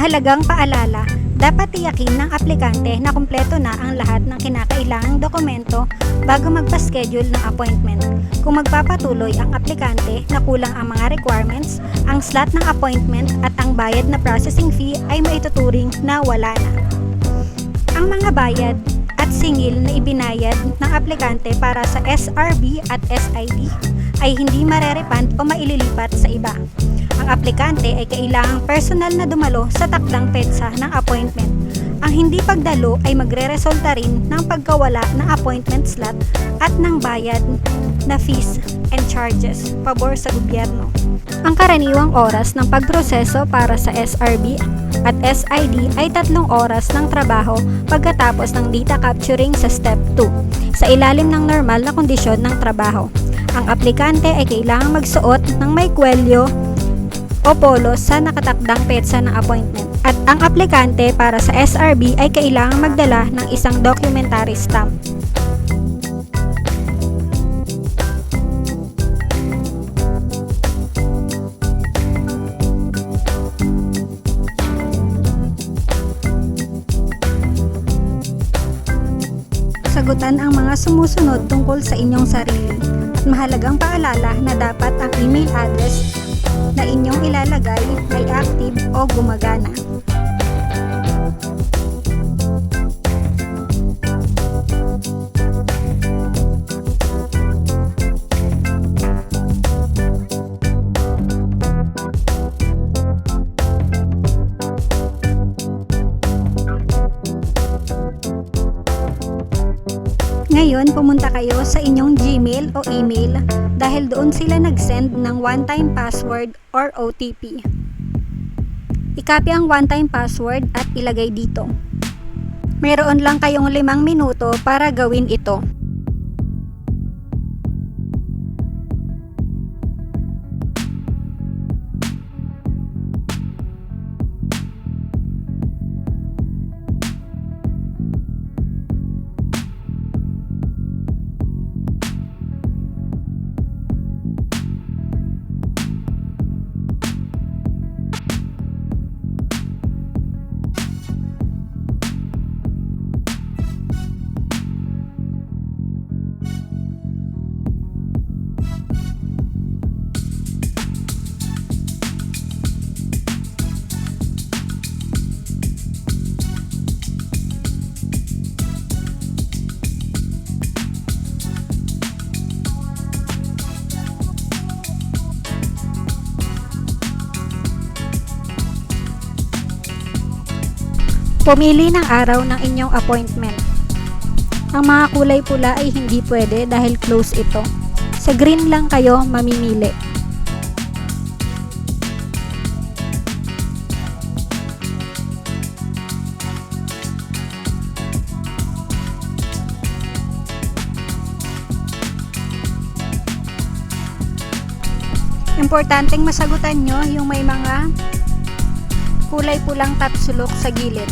Mahalagang paalala, dapat tiyakin ng aplikante na kumpleto na ang lahat ng kinakailangang dokumento bago magpa-schedule ng appointment. Kung magpapatuloy ang aplikante na kulang ang mga requirements, ang slot ng appointment at ang bayad na processing fee ay maituturing na wala na. Ang mga bayad at singil na ibinayad ng aplikante para sa SRB at SID ay hindi marerepand o maililipat sa iba. Ang aplikante ay kailangang personal na dumalo sa takdang petsa ng appointment. Ang hindi pagdalo ay magre-resulta rin ng pagkawala ng appointment slot at ng bayad na fees and charges pabor sa gobyerno. Ang karaniwang oras ng pagproseso para sa SRB at SID ay tatlong oras ng trabaho pagkatapos ng data capturing sa Step 2 sa ilalim ng normal na kondisyon ng trabaho. Ang aplikante ay kailangang magsuot ng may kwelyo o polo sa nakatakdang petsa ng appointment. At ang aplikante para sa SRB ay kailangang magdala ng isang documentary stamp. Sagutan ang mga sumusunod tungkol sa inyong sarili. At mahalagang paalala na dapat ang email address inyong ilalagay ay active o gumagana. Ngayon, pumunta kayo sa inyong Gmail o email dahil doon sila nag-send ng one-time password or OTP. I-copy ang one-time password at ilagay dito. Meron lang kayong limang minuto para gawin ito. Pumili ng araw ng inyong appointment. Ang mga kulay pula ay hindi pwede dahil close ito. Sa green lang kayo mamimili. Importanteng masagutan nyo yung may mga kulay pulang tapsulok sa gilid.